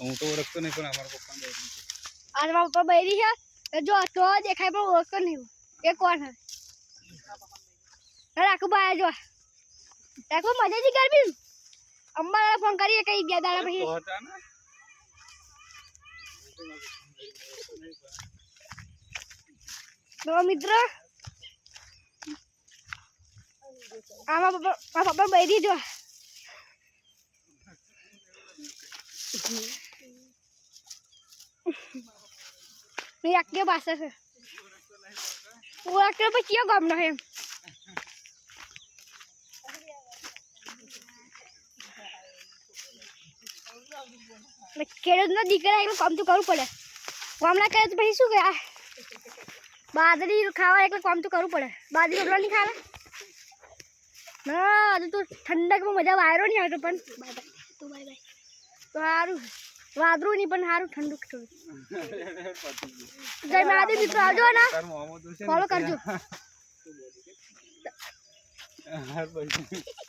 હું તો ઓળખતો નહીં પણ અમારા પપ્પા બૈરી છે. અને મારા પપ્પા બૈરી છે. જો તો દેખાય પણ ઓળખતો નહીં એ કોણ હે. રાખું ભાઈ જો. રાખું મજા જ ગરમી અંબાલાને ફોન કરીએ કઈ બે દાડા પછી. તો ને. મિત્ર આમાં પપ્પા પપ્પા બૈરી જો. મેં આખી પાસે છે? ઓળખતો પછી કયો ગામનો છે ખેડૂતનો દીકરા એકલું કામ તો કરવું પડે. ગામના કરે તો પછી શું કરે? બાદરી બાજરી ખાવા એટલે કામ તો કરવું પડે. બાદરી રોટલા નહીં ખાવા? ના તો ઠંડકમાં મજા વાયરો નહીં આવતો પણ. Bye bye. તો બાય બાય તો સારું. વાદળું ની પણ સારું ઠંડુ થોડું જય મહાદેવ મિત્રો આવજો ને. ફોલો કરજો.